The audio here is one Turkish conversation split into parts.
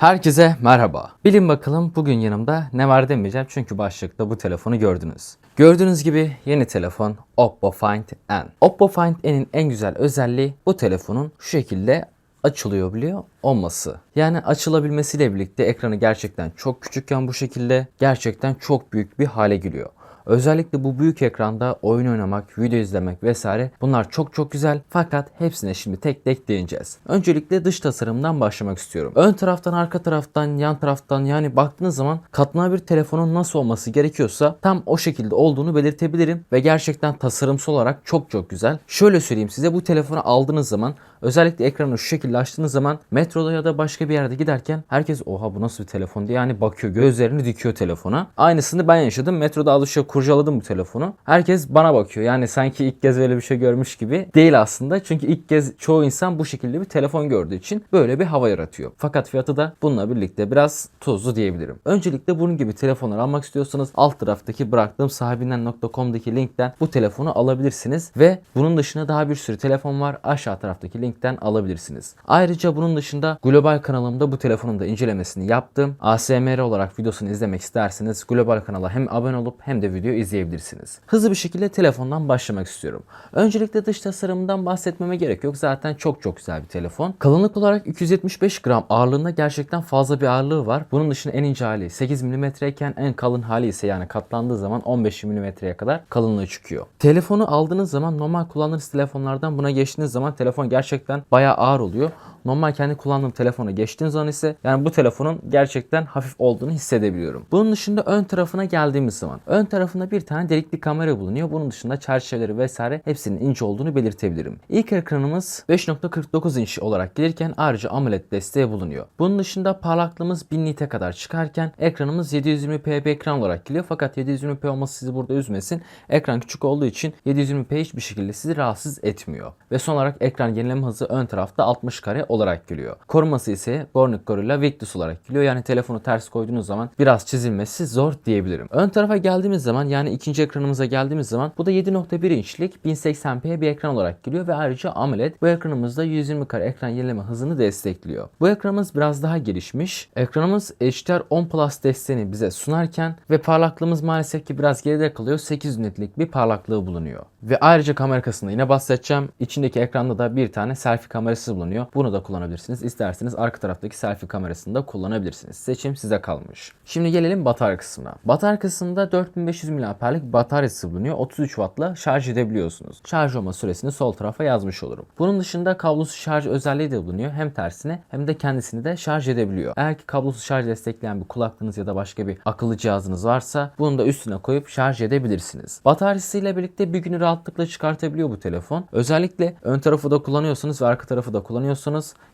Herkese merhaba. Bilin bakalım bugün yanımda ne var demeyeceğim çünkü başlıkta bu telefonu gördünüz. Gördüğünüz gibi yeni telefon Oppo Find N. Oppo Find N'in en güzel özelliği bu telefonun şu şekilde açılıyor biliyor olması. Yani açılabilmesiyle birlikte ekranı gerçekten çok küçükken bu şekilde gerçekten çok büyük bir hale geliyor. Özellikle bu büyük ekranda oyun oynamak, video izlemek vesaire bunlar çok çok güzel fakat hepsine şimdi tek tek değineceğiz. Öncelikle dış tasarımdan başlamak istiyorum. Ön taraftan, arka taraftan, yan taraftan yani baktığınız zaman katlanabilir telefonun nasıl olması gerekiyorsa tam o şekilde olduğunu belirtebilirim ve gerçekten tasarımsal olarak çok çok güzel. Şöyle söyleyeyim size bu telefonu aldığınız zaman özellikle ekranı şu şekilde açtığınız zaman metroda ya da başka bir yerde giderken herkes oha bu nasıl bir telefon diye yani bakıyor gözlerini dikiyor telefona. Aynısını ben yaşadım. Metroda alışıyor kurcaladım bu telefonu. Herkes bana bakıyor. Yani sanki ilk kez böyle bir şey görmüş gibi değil aslında. Çünkü ilk kez çoğu insan bu şekilde bir telefon gördüğü için böyle bir hava yaratıyor. Fakat fiyatı da bununla birlikte biraz tuzlu diyebilirim. Öncelikle bunun gibi telefonlar almak istiyorsanız alt taraftaki bıraktığım sahibinden.com'daki linkten bu telefonu alabilirsiniz ve bunun dışında daha bir sürü telefon var. Aşağı taraftaki linkten alabilirsiniz. Ayrıca bunun dışında global kanalımda bu telefonun da incelemesini yaptım. ASMR olarak videosunu izlemek isterseniz global kanala hem abone olup hem de video izleyebilirsiniz. Hızlı bir şekilde telefondan başlamak istiyorum. Öncelikle dış tasarımından bahsetmeme gerek yok. Zaten çok çok güzel bir telefon. Kalınlık olarak 275 gram ağırlığında gerçekten fazla bir ağırlığı var. Bunun dışında en ince hali 8 mm iken en kalın hali ise yani katlandığı zaman 15 mm'ye kadar kalınlığı çıkıyor. Telefonu aldığınız zaman normal kullandığınız telefonlardan buna geçtiğiniz zaman telefon gerçekten bayağı ağır oluyor. Normal kendi kullandığım telefona geçtiğim zaman ise yani bu telefonun gerçekten hafif olduğunu hissedebiliyorum. Bunun dışında ön tarafına geldiğimiz zaman ön tarafında bir tane delikli kamera bulunuyor. Bunun dışında çerçeveleri vesaire hepsinin ince olduğunu belirtebilirim. İlk ekranımız 5.49 inç olarak gelirken ayrıca AMOLED desteği bulunuyor. Bunun dışında parlaklığımız 1000 nite kadar çıkarken ekranımız 720p bir ekran olarak geliyor. Fakat 720p olması sizi burada üzmesin. Ekran küçük olduğu için 720p hiçbir şekilde sizi rahatsız etmiyor. Ve son olarak ekran yenileme hızı ön tarafta 60 kare olarak geliyor. Koruması ise Gornick Gorilla Victus olarak geliyor. Yani telefonu ters koyduğunuz zaman biraz çizilmesi zor diyebilirim. Ön tarafa geldiğimiz zaman yani ikinci ekranımıza geldiğimiz zaman bu da 7.1 inçlik 1080p bir ekran olarak geliyor ve ayrıca AMOLED bu ekranımızda 120 kare ekran yenileme hızını destekliyor. Bu ekranımız biraz daha gelişmiş. Ekranımız HDR10 Plus desteğini bize sunarken ve parlaklığımız maalesef ki biraz geride kalıyor. 8 unitlik bir parlaklığı bulunuyor. Ve ayrıca kamera kasında yine bahsedeceğim. İçindeki ekranda da bir tane selfie kamerası bulunuyor. Bunu da kullanabilirsiniz. İsterseniz arka taraftaki selfie kamerasını da kullanabilirsiniz. Seçim size kalmış. Şimdi gelelim batarya kısmına. Batarya kısmında 4500 mAh'lik bataryası bulunuyor. 33 Watt'la şarj edebiliyorsunuz. Şarj olma süresini sol tarafa yazmış olurum. Bunun dışında kablosuz şarj özelliği de bulunuyor. Hem tersine hem de kendisini de şarj edebiliyor. Eğer ki kablosuz şarj destekleyen bir kulaklığınız ya da başka bir akıllı cihazınız varsa bunu da üstüne koyup şarj edebilirsiniz. Bataryasıyla birlikte bir günü rahatlıkla çıkartabiliyor bu telefon. Özellikle ön tarafı da kullanıyorsanız ve arka tarafı da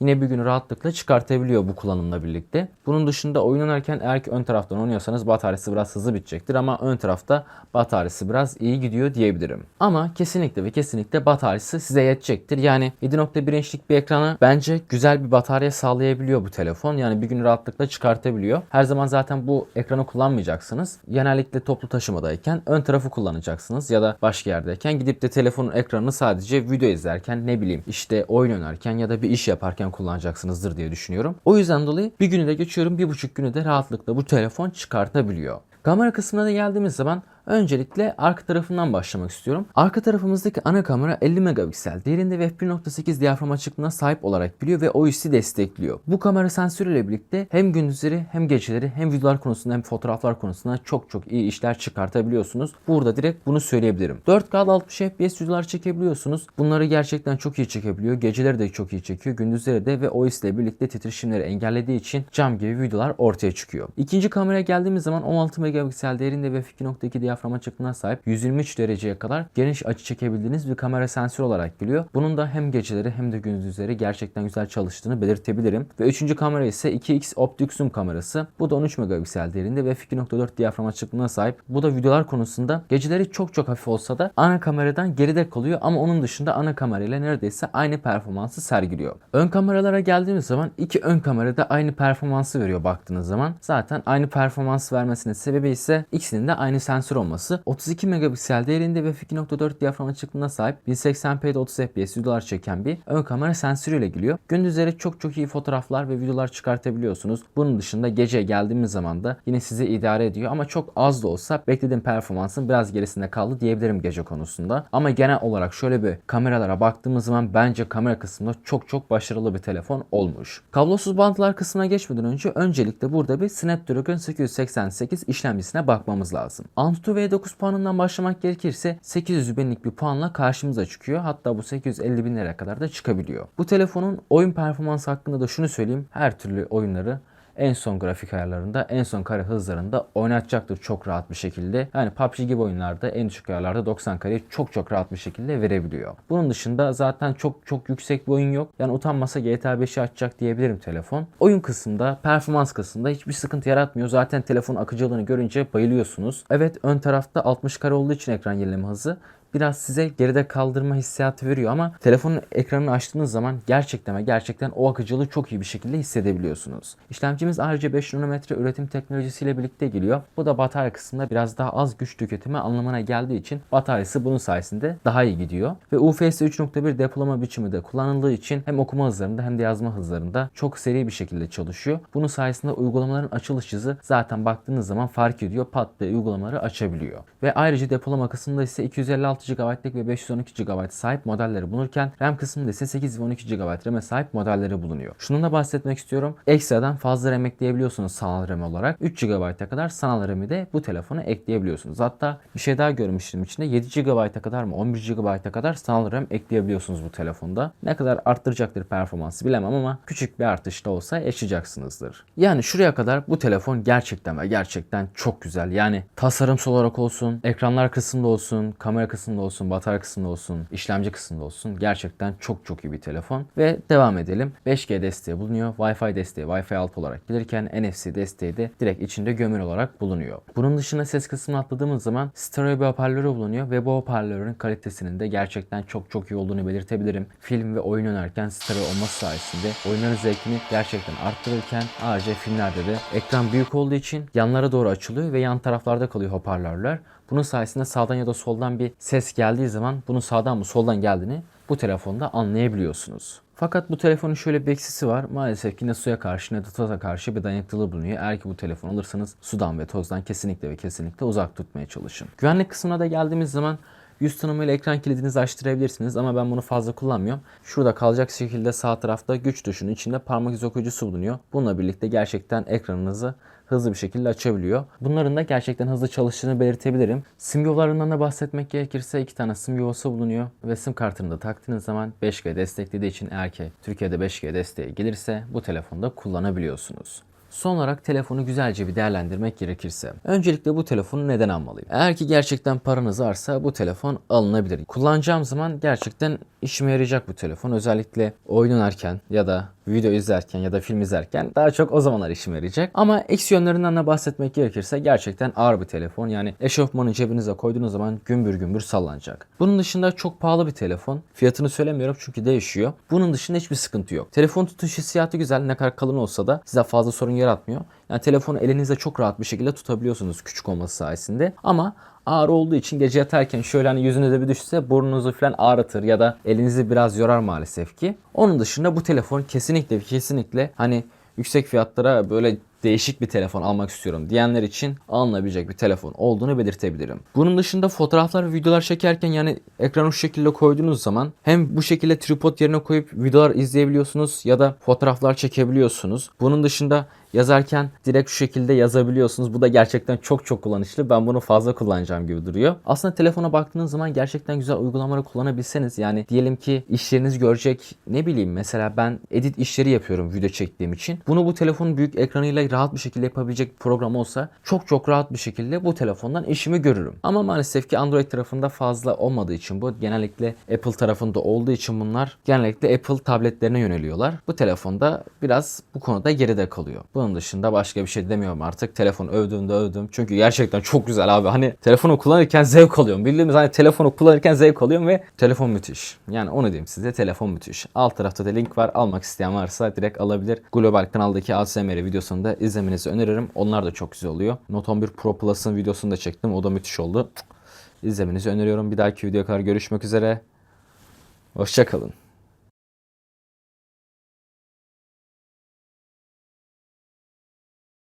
yine bir günü rahatlıkla çıkartabiliyor bu kullanımla birlikte. Bunun dışında oyun oynarken eğer ki ön taraftan oynuyorsanız bataryası biraz hızlı bitecektir ama ön tarafta bataryası biraz iyi gidiyor diyebilirim. Ama kesinlikle ve kesinlikle bataryası size yetecektir. Yani 7.1 inçlik bir ekranı bence güzel bir batarya sağlayabiliyor bu telefon. Yani bir gün rahatlıkla çıkartabiliyor. Her zaman zaten bu ekranı kullanmayacaksınız. Genellikle toplu taşımadayken ön tarafı kullanacaksınız ya da başka yerdeyken gidip de telefonun ekranını sadece video izlerken ne bileyim işte oyun oynarken ya da bir iş yaparken kullanacaksınızdır diye düşünüyorum. O yüzden dolayı bir günü de geçiyorum bir buçuk günü de rahatlıkla bu telefon çıkartabiliyor. Kamera kısmına da geldiğimiz zaman Öncelikle arka tarafından başlamak istiyorum. Arka tarafımızdaki ana kamera 50 megapiksel değerinde ve f1.8 diyafram açıklığına sahip olarak biliyor ve OIS'i destekliyor. Bu kamera sensörüyle birlikte hem gündüzleri hem geceleri hem videolar konusunda hem fotoğraflar konusunda çok çok iyi işler çıkartabiliyorsunuz. Burada direkt bunu söyleyebilirim. 4K'da 60 FPS videolar çekebiliyorsunuz. Bunları gerçekten çok iyi çekebiliyor. Geceleri de çok iyi çekiyor. Gündüzleri de ve OIS ile birlikte titreşimleri engellediği için cam gibi videolar ortaya çıkıyor. İkinci kameraya geldiğimiz zaman 16 megapiksel değerinde ve f2.2 diyafram açıklığına sahip 123 dereceye kadar geniş açı çekebildiğiniz bir kamera sensörü olarak geliyor. Bunun da hem geceleri hem de gündüzleri gerçekten güzel çalıştığını belirtebilirim. Ve üçüncü kamera ise 2x optik zoom kamerası. Bu da 13 megapiksel değerinde ve f2.4 diyafram açıklığına sahip. Bu da videolar konusunda geceleri çok çok hafif olsa da ana kameradan geride kalıyor ama onun dışında ana kamerayla neredeyse aynı performansı sergiliyor. Ön kameralara geldiğimiz zaman iki ön kamerada aynı performansı veriyor baktığınız zaman. Zaten aynı performans vermesinin sebebi ise ikisinin de aynı sensör olması 32 megapiksel değerinde ve f2.4 diyafram açıklığına sahip 1080p'de 30 fps videolar çeken bir ön kamera sensörüyle geliyor. Gündüzleri çok çok iyi fotoğraflar ve videolar çıkartabiliyorsunuz. Bunun dışında gece geldiğimiz zaman da yine sizi idare ediyor ama çok az da olsa beklediğim performansın biraz gerisinde kaldı diyebilirim gece konusunda. Ama genel olarak şöyle bir kameralara baktığımız zaman bence kamera kısmında çok çok başarılı bir telefon olmuş. Kablosuz bantlar kısmına geçmeden önce öncelikle burada bir Snapdragon 888 işlemcisine bakmamız lazım. Antutu V9 puanından başlamak gerekirse 800 binlik bir puanla karşımıza çıkıyor. Hatta bu 850 binlere kadar da çıkabiliyor. Bu telefonun oyun performansı hakkında da şunu söyleyeyim. Her türlü oyunları en son grafik ayarlarında, en son kare hızlarında oynatacaktır çok rahat bir şekilde. Yani PUBG gibi oyunlarda en düşük ayarlarda 90 kareyi çok çok rahat bir şekilde verebiliyor. Bunun dışında zaten çok çok yüksek bir oyun yok. Yani utanmasa GTA 5'i açacak diyebilirim telefon. Oyun kısmında, performans kısmında hiçbir sıkıntı yaratmıyor. Zaten telefon akıcılığını görünce bayılıyorsunuz. Evet ön tarafta 60 kare olduğu için ekran yenileme hızı biraz size geride kaldırma hissiyatı veriyor ama telefonun ekranını açtığınız zaman gerçekten gerçekten o akıcılığı çok iyi bir şekilde hissedebiliyorsunuz. İşlemcimiz ayrıca 5 nanometre üretim teknolojisiyle birlikte geliyor. Bu da batarya kısmında biraz daha az güç tüketimi anlamına geldiği için bataryası bunun sayesinde daha iyi gidiyor. Ve UFS 3.1 depolama biçimi de kullanıldığı için hem okuma hızlarında hem de yazma hızlarında çok seri bir şekilde çalışıyor. Bunun sayesinde uygulamaların açılış hızı zaten baktığınız zaman fark ediyor. Pat diye uygulamaları açabiliyor. Ve ayrıca depolama kısmında ise 256 GB'lık ve 512 GB sahip modelleri bulunurken RAM kısmında ise 8 ve 12 GB RAM'e sahip modelleri bulunuyor. Şundan da bahsetmek istiyorum. Ekstradan fazla RAM ekleyebiliyorsunuz sanal RAM olarak. 3 GB'a kadar sanal RAM'i de bu telefona ekleyebiliyorsunuz. Hatta bir şey daha görmüştüm içinde 7 GB'a kadar mı 11 GB'a kadar sanal RAM ekleyebiliyorsunuz bu telefonda. Ne kadar arttıracaktır performansı bilemem ama küçük bir artış da olsa yaşayacaksınızdır. Yani şuraya kadar bu telefon gerçekten ve gerçekten çok güzel. Yani tasarımsal olarak olsun, ekranlar kısmında olsun, kamera kısmında olsun, batarya kısmında olsun, işlemci kısmında olsun gerçekten çok çok iyi bir telefon. Ve devam edelim. 5G desteği bulunuyor. Wi-Fi desteği Wi-Fi 6 olarak gelirken NFC desteği de direkt içinde gömülü olarak bulunuyor. Bunun dışında ses kısmını atladığımız zaman stereo bir hoparlörü bulunuyor ve bu hoparlörün kalitesinin de gerçekten çok çok iyi olduğunu belirtebilirim. Film ve oyun oynarken stereo olması sayesinde oyunların zevkini gerçekten arttırırken ayrıca filmlerde de ekran büyük olduğu için yanlara doğru açılıyor ve yan taraflarda kalıyor hoparlörler. Bunun sayesinde sağdan ya da soldan bir ses geldiği zaman bunun sağdan mı soldan geldiğini bu telefonda anlayabiliyorsunuz. Fakat bu telefonun şöyle bir eksisi var. Maalesef ki ne suya karşı ne de toza karşı bir dayanıklılığı bulunuyor. Eğer ki bu telefon alırsanız sudan ve tozdan kesinlikle ve kesinlikle uzak tutmaya çalışın. Güvenlik kısmına da geldiğimiz zaman Yüz tanımayla ekran kilidinizi açtırabilirsiniz ama ben bunu fazla kullanmıyorum. Şurada kalacak şekilde sağ tarafta güç tuşunun içinde parmak izi okuyucusu bulunuyor. Bununla birlikte gerçekten ekranınızı hızlı bir şekilde açabiliyor. Bunların da gerçekten hızlı çalıştığını belirtebilirim. Sim yollarından da bahsetmek gerekirse iki tane sim yuvası bulunuyor ve sim kartını da taktığınız zaman 5G desteklediği için eğer ki Türkiye'de 5G desteği gelirse bu telefonda kullanabiliyorsunuz. Son olarak telefonu güzelce bir değerlendirmek gerekirse. Öncelikle bu telefonu neden almalıyım? Eğer ki gerçekten paranız varsa bu telefon alınabilir. Kullanacağım zaman gerçekten işime yarayacak bu telefon. Özellikle oyun oynarken ya da video izlerken ya da film izlerken daha çok o zamanlar işime yarayacak. Ama eksi yönlerinden de bahsetmek gerekirse gerçekten ağır bir telefon. Yani eşofmanı cebinize koyduğunuz zaman gümbür gümbür sallanacak. Bunun dışında çok pahalı bir telefon. Fiyatını söylemiyorum çünkü değişiyor. Bunun dışında hiçbir sıkıntı yok. Telefon tutuş hissiyatı güzel. Ne kadar kalın olsa da size fazla sorun yaratmıyor. Yani telefonu elinizde çok rahat bir şekilde tutabiliyorsunuz küçük olması sayesinde. Ama ağır olduğu için gece yatarken şöyle hani yüzünüze bir düşse burnunuzu falan ağrıtır ya da elinizi biraz yorar maalesef ki. Onun dışında bu telefon kesinlikle kesinlikle hani yüksek fiyatlara böyle değişik bir telefon almak istiyorum diyenler için alınabilecek bir telefon olduğunu belirtebilirim. Bunun dışında fotoğraflar ve videolar çekerken yani ekranı şu şekilde koyduğunuz zaman hem bu şekilde tripod yerine koyup videolar izleyebiliyorsunuz ya da fotoğraflar çekebiliyorsunuz. Bunun dışında yazarken direkt şu şekilde yazabiliyorsunuz. Bu da gerçekten çok çok kullanışlı. Ben bunu fazla kullanacağım gibi duruyor. Aslında telefona baktığınız zaman gerçekten güzel uygulamaları kullanabilseniz yani diyelim ki işleriniz görecek ne bileyim mesela ben edit işleri yapıyorum video çektiğim için. Bunu bu telefonun büyük ekranıyla rahat bir şekilde yapabilecek bir program olsa çok çok rahat bir şekilde bu telefondan işimi görürüm. Ama maalesef ki Android tarafında fazla olmadığı için bu genellikle Apple tarafında olduğu için bunlar genellikle Apple tabletlerine yöneliyorlar. Bu telefonda biraz bu konuda geride kalıyor. Bu Bunun dışında başka bir şey demiyorum artık. Telefonu övdüm de övdüm. Çünkü gerçekten çok güzel abi. Hani telefonu kullanırken zevk alıyorum. Bildiğimiz hani telefonu kullanırken zevk alıyorum ve telefon müthiş. Yani onu diyeyim size telefon müthiş. Alt tarafta da link var. Almak isteyen varsa direkt alabilir. Global kanaldaki ASMR videosunu da izlemenizi öneririm. Onlar da çok güzel oluyor. Note 11 Pro Plus'ın videosunu da çektim. O da müthiş oldu. İzlemenizi öneriyorum. Bir dahaki videoya kadar görüşmek üzere. Hoşçakalın.